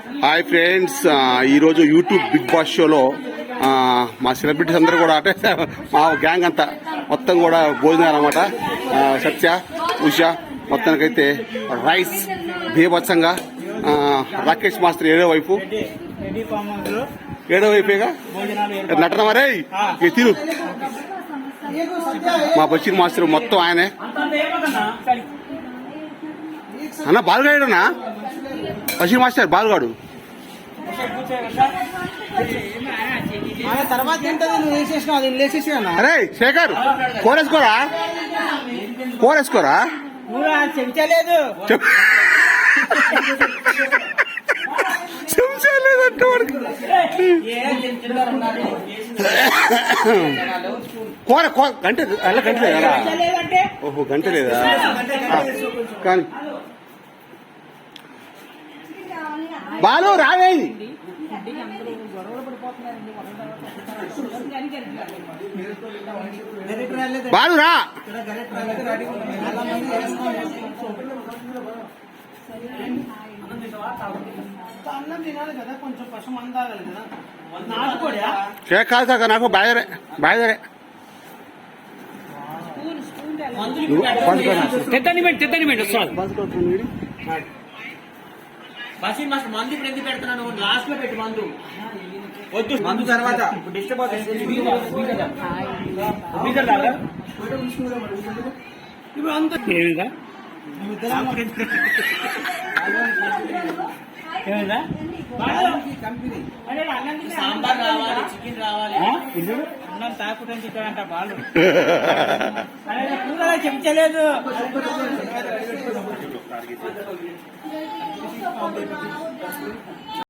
Hi friends ఈరోజు YouTube big boss షోలో మా సెలబ్రిటీస్ అందరూ కూడా అంటే మా గ్యాంగ్ అంతా మొత్తం కూడా భోజనాలు అనమాట సత్య ఉష మొత్తానికైతే రైస్ బీభత్సంగా రాకేష్ మాస్టర్ ఏడో వైపు. ఏడో వైపుగా? నటన మరే తిరు. మా బషీర్ మాస్టర్ మొత్తం ఆయనే. అన్న బాలుగాడనా? బషీర్ మాస్టర్ బాలుగాడు. అరే శేఖర్ కోరేసుకోరా కోరేసుకోరా చెంచలేదు. చెంచాలేదంటే వాడికి. కూర కూర గంట అలా గంట లేదా? ఓహో గంట లేదా? కానీ బాలు రావే బాలు రా అన్నం కాదు నాకు బాయరే బాయరే తెద్దని పెట్టి తెద్దని పెట్టి వస్తాను పంచుకోవచ్చు బసీ మస్తు మందు ఇప్పుడు ఎందుకు పెడుతున్నాను లాస్ట్లో పెట్టి మందు. వద్దు మందు తర్వాత. డిస్టర్బ్ ఇప్పుడు అంత సాంబార్ రావాలి చికెన్ రావాలి. అన్నం తాకుండా చిక్కాడంట బాలు. కూర টার্গেট